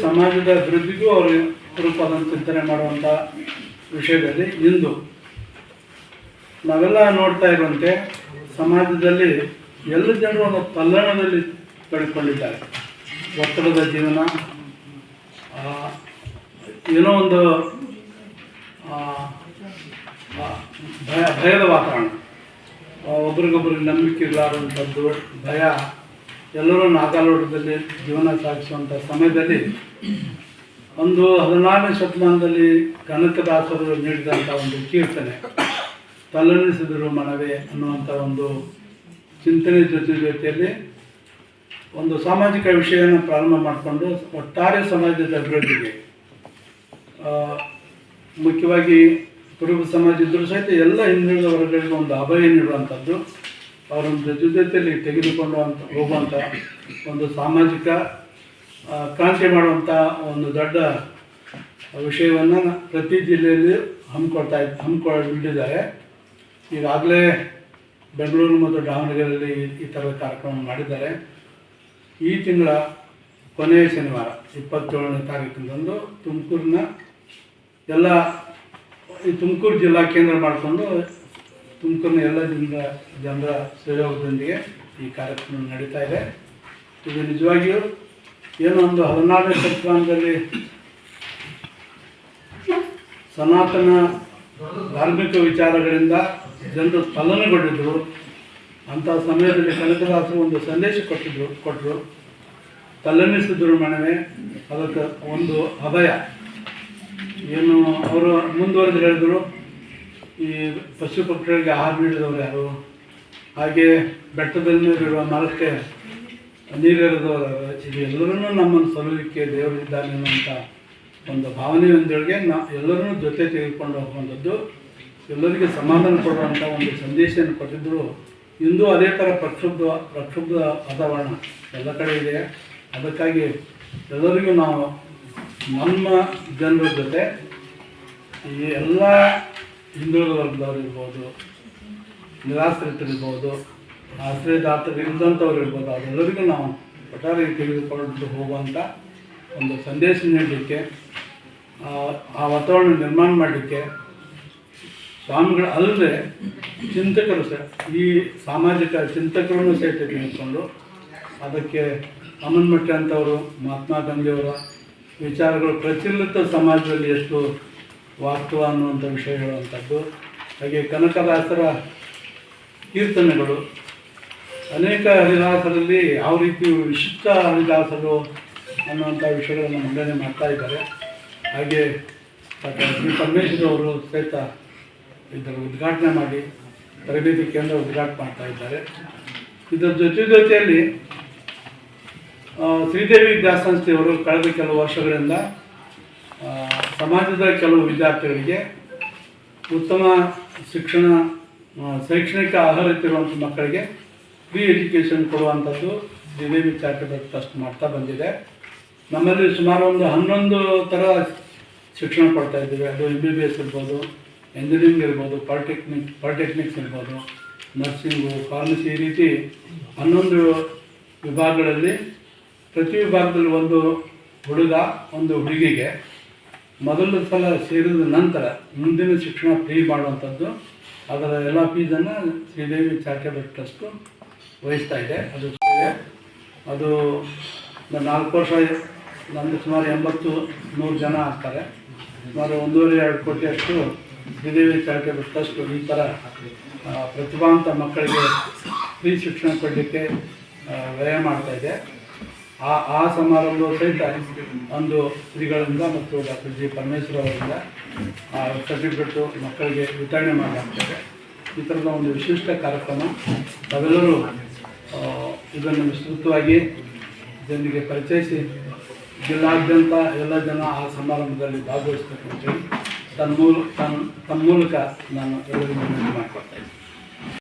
ಸಮಾಜದ ಅಭಿವೃದ್ಧಿಗೂ ಅವರು ರೂಪದ ಚಿಂತನೆ ಮಾಡುವಂಥ ವಿಷಯದಲ್ಲಿ ಇಂದು ನಾವೆಲ್ಲ ನೋಡ್ತಾ ಇರುವಂತೆ ಸಮಾಜದಲ್ಲಿ ಎಲ್ಲ ಜನರು ಒಂದು ತಲ್ಲಣದಲ್ಲಿ ಕಳ್ಕೊಂಡಿದ್ದಾರೆ ಒತ್ತಡದ ಜೀವನ ಏನೋ ಒಂದು ಭಯ, ಭಯದ ವಾತಾವರಣ. ಒಬ್ರಿಗೊಬ್ರಿಗೆ ನಂಬಿಕೆ ಇರಲಾರಂಥದ್ದು ಭಯ ಎಲ್ಲರೂ ನಾಗಾಲೋಟದಲ್ಲಿ ಜೀವನ ಸಾಗಿಸುವಂಥ ಸಮಯದಲ್ಲಿ ಒಂದು ಹದಿನಾರನೇ ಶತಮಾನದಲ್ಲಿ ಕನಕದಾಸರು ನೀಡಿದಂಥ ಒಂದು ಕೀರ್ತನೆ, ತಲ್ಲಣಿಸಿದರು ಮನವೇ ಅನ್ನುವಂಥ ಒಂದು ಚಿಂತನೆ ಜೊತೆ ಜೊತೆಯಲ್ಲಿ ಒಂದು ಸಾಮಾಜಿಕ ವಿಷಯವನ್ನು ಪ್ರಾರಂಭ ಮಾಡಿಕೊಂಡು ಒಟ್ಟಾರೆ ಸಮಾಜದ ಅಭಿವೃದ್ಧಿಗೆ ಮುಖ್ಯವಾಗಿ ಕುರುಬ ಸಮಾಜ ಇದ್ದರೂ ಸಹಿತ ಎಲ್ಲ ಹಿಂದುಳಿದ ವರ್ಗಗಳಿಗೆ ಒಂದು ಅಭಯ ನೀಡುವಂಥದ್ದು ಅವರೊಂದು ಜೊತೆ ಜೊತೆಯಲ್ಲಿ ತೆಗೆದುಕೊಂಡು ಅಂತ ಹೋಗುವಂಥ ಒಂದು ಸಾಮಾಜಿಕ ಕ್ರಾಂತಿ ಮಾಡುವಂಥ ಒಂದು ದೊಡ್ಡ ವಿಷಯವನ್ನು ಪ್ರತಿ ಜಿಲ್ಲೆಯಲ್ಲಿ ಹಮ್ಮಿಕೊಳ್ತಾ ಇದ್ ಹಮ್ಮಿಕೊಂಡಿದ್ದಾರೆ ಈಗಾಗಲೇ ಬೆಂಗಳೂರು ಮತ್ತು ದಾವಣಗೆರೆಯಲ್ಲಿ ಈ ಥರದ ಕಾರ್ಯಕ್ರಮ ಮಾಡಿದ್ದಾರೆ. ಈ ತಿಂಗಳ ಕೊನೆಯ ಶನಿವಾರ, ಇಪ್ಪತ್ತೇಳನೇ ತಾರೀಕಿನಂದು ತುಮಕೂರಿನ ಎಲ್ಲ, ಈ ತುಮಕೂರು ಜಿಲ್ಲಾ ಕೇಂದ್ರ ಮಾಡಿಕೊಂಡು ತುಮಕೂರಿನ ಎಲ್ಲ ಜನರ ಜನರ ಸಹಯೋಗದೊಂದಿಗೆ ಈ ಕಾರ್ಯಕ್ರಮ ನಡೀತಾ ಇದೆ. ಇದು ನಿಜವಾಗಿಯೂ ಏನೋ ಒಂದು ಹದಿನಾರನೇ ಶತಮಾನದಲ್ಲಿ ಸನಾತನ ಧಾರ್ಮಿಕ ವಿಚಾರಗಳಿಂದ ಜನರು ತಲ್ಲನೆಗೊಂಡಿದ್ದರು ಅಂಥ ಸಮಯದಲ್ಲಿ ಕನಕದಾಸರು ಒಂದು ಸಂದೇಶ ಕೊಟ್ಟಿದ್ರು ಕೊಟ್ಟರು ತಲ್ಲಣಿಸಿದ್ರು ಮನವಿ, ಅದಕ್ಕೆ ಒಂದು ಅಭಯ. ಏನು ಅವರು ಮುಂದುವರೆದು ಹೇಳಿದರು ಈ ಪಶು ಪಕ್ಷಿಗಳಿಗೆ ಆಹಾರ ನೀಡಿದವರು ಯಾರು? ಹಾಗೆ ಬೆಟ್ಟದ ನೀರಿರುವ ಮರಕ್ಕೆ ನೀರಿರೋದವರು ಎಲ್ಲರೂ ನಮ್ಮನ್ನು ಸಲುವಿಕೆ ದೇವರಿದ್ದಾನೆ ಅನ್ನುವಂಥ ಒಂದು ಭಾವನೆಯೊಂದಿಗೆ ನಾ ಎಲ್ಲರನ್ನೂ ಜೊತೆ ತೆಗೆದುಕೊಂಡು ಹೋಗುವಂಥದ್ದು, ಎಲ್ಲರಿಗೆ ಸಮಾಧಾನ ಕೊಡುವಂಥ ಒಂದು ಸಂದೇಶವನ್ನು ಕೊಟ್ಟಿದ್ದರು ಇಂದು ಅದೇ ಥರ ಪ್ರಕ್ಷುಬ್ಧ ಪ್ರಕ್ಷುಬ್ಧ ವಾತಾವರಣ ಎಲ್ಲ ಕಡೆ ಇದೆ. ಅದಕ್ಕಾಗಿ ಎಲ್ಲರಿಗೂ ನಾವು ನಮ್ಮ ಜನರ ಜೊತೆ ಈ ಎಲ್ಲ ಹಿಂದುಳಿದ ವರ್ಗದವ್ರು ಇರ್ಬೋದು, ನಿರಾಶ್ರಿತರಿರ್ಬೋದು, ಆಶ್ರಯದಾತರು ಇಲ್ಲದಂಥವ್ರು ಇರ್ಬೋದು, ಅದೆಲ್ಲರಿಗೂ ನಾವು ಒಟ್ಟಾರೆ ತೆಗೆದುಕೊಂಡು ಹೋಗುವಂಥ ಒಂದು ಸಂದೇಶ ನೀಡಲಿಕ್ಕೆ, ಆ ವಾತಾವರಣ ನಿರ್ಮಾಣ ಮಾಡಲಿಕ್ಕೆ ಸ್ವಾಮಿಗಳು ಅಲ್ಲದೆ ಚಿಂತಕರು ಸಹ, ಈ ಸಾಮಾಜಿಕ ಚಿಂತಕರನ್ನು ಸಹಿತ ತೆಗೆದುಕೊಂಡು ಅದಕ್ಕೆ ಅಮನ್ಮಟ್ಟಿ ಅಂತವರು, ಮಹಾತ್ಮ ಗಾಂಧಿಯವರ ವಿಚಾರಗಳು ಪ್ರಚಲಿತ ಸಮಾಜದಲ್ಲಿ ಎಷ್ಟು ವಾಸ್ತವ ಅನ್ನುವಂಥ ವಿಷಯ ಹೇಳುವಂಥದ್ದು. ಹಾಗೆ ಕನಕದಾಸರ ಕೀರ್ತನೆಗಳು. ಅನೇಕ ಹರಿದಾಸರಲ್ಲಿ ಯಾವ ರೀತಿ ವಿಶಿಷ್ಟ ಹರಿದಾಸರು ಅನ್ನುವಂಥ ವಿಷಯಗಳನ್ನು ಮಂಡನೆ ಮಾಡ್ತಾ ಇದ್ದಾರೆ. ಹಾಗೆ ಶ್ರೀ ಪರಮೇಶ್ವರ ಅವರು ಸಹಿತ ಇದರ ಉದ್ಘಾಟನೆ ಮಾಡಿ ತರಬೇತಿ ಕೇಂದ್ರ ಉದ್ಘಾಟನೆ ಮಾಡ್ತಾ ಇದ್ದಾರೆ. ಇದರ ಜೊತೆ ಜೊತೆಯಲ್ಲಿ ಶ್ರೀದೇವಿ ವಿದ್ಯಾಸಂಸ್ಥೆಯವರು ಕಳೆದ ಕೆಲವು ವರ್ಷಗಳಿಂದ ಸಮಾಜದ ಕೆಲವು ವಿದ್ಯಾರ್ಥಿಗಳಿಗೆ ಉತ್ತಮ ಶಿಕ್ಷಣ ಶೈಕ್ಷಣಿಕ ಅರ್ಹತೆ ಇರುವಂಥ ಮಕ್ಕಳಿಗೆ ಫ್ರೀ ಎಜುಕೇಷನ್ ಕೊಡುವಂಥದ್ದು ಶ್ರೀದೇವಿ ಚಾರಿಟಬಲ್ ಟ್ರಸ್ಟ್ ಮಾಡ್ತಾ ಬಂದಿದೆ. ನಮ್ಮಲ್ಲಿ ಸುಮಾರು ಒಂದು ಹನ್ನೊಂದು ಥರ ಶಿಕ್ಷಣ ಕೊಡ್ತಾ ಇದ್ದೀವಿ. ಅದು ಎಂ ಬಿ ಬಿ ಎಸ್ ಇರ್ಬೋದು ಎಂಜಿನಿಯರಿಂಗ್ ಇರ್ಬೋದು ಪಾಲಿಟೆಕ್ನಿಕ್ ಪಾಲಿಟೆಕ್ನಿಕ್ಸ್ ಇರ್ಬೋದು ನರ್ಸಿಂಗು ಫಾರ್ಮಸಿ ಈ ರೀತಿ ಹನ್ನೊಂದು ವಿಭಾಗಗಳಲ್ಲಿ ಪ್ರತಿ ವಿಭಾಗದಲ್ಲಿ ಒಂದು ಹುಡುಗ, ಒಂದು ಹುಡುಗಿಗೆ ಮೊದಲ ಸಲ ಸೇರಿದ ನಂತರ ಮುಂದಿನ ಶಿಕ್ಷಣ ಫ್ರೀ ಮಾಡುವಂಥದ್ದು. ಅದರ ಎಲ್ಲ ಫೀಸನ್ನು ಶ್ರೀದೇವಿ ಚಾರಿಟೇಬಲ್ ಟ್ರಸ್ಟು ವಹಿಸ್ತಾ ಇದೆ. ಅದು ಅದು ನಾಲ್ಕು ವರ್ಷ ನಮ್ಮದು ಸುಮಾರು ಎಂಬತ್ತು ನೂರು ಜನ ಆಗ್ತಾರೆ. ಸುಮಾರು ಒಂದೂವರೆ ಎರಡು ಕೋಟಿಯಷ್ಟು ಶ್ರೀದೇವಿ ಚಾರಿಟೇಬಲ್ ಟ್ರಸ್ಟ್ ಈ ಥರ ಪ್ರತಿಭಾವಂತ ಮಕ್ಕಳಿಗೆ ಫ್ರೀ ಶಿಕ್ಷಣ ಕೊಡಲಿಕ್ಕೆ ವ್ಯಯ ಮಾಡ್ತಾ ಇದೆ. ಆ ಆ ಸಮಾರಂಭ ಸಹಿತ ಒಂದು ಶ್ರೀಗಳಿಂದ ಮತ್ತು ಡಾಕ್ಟರ್ ಜಿ. ಪರಮೇಶ್ವರ ಅವರಿಂದ, ಆ ಸರ್ಟಿಫಿಕೇಟು ಮಕ್ಕಳಿಗೆ ವಿತರಣೆ ಮಾಡಲಾಗ್ತದೆ. ಈ ಥರದ ಒಂದು ವಿಶಿಷ್ಟ ಕಾರ್ಯಕ್ರಮ. ಅವೆಲ್ಲರೂ ಇದನ್ನು ವಿಸ್ತೃತವಾಗಿ ಜನರಿಗೆ ಪರಿಚಯಿಸಿ, ಜಿಲ್ಲಾದ್ಯಂತ ಎಲ್ಲ ಜನ ಆ ಸಮಾರಂಭದಲ್ಲಿ ಭಾಗವಹಿಸ್ತಕ್ಕಂಥ ತನ್ನ ಮೂಲ ತನ್ನ ನಾನು ಎಲ್ಲರಿಗೂ ಮಾಡಿಕೊಡ್ತಾ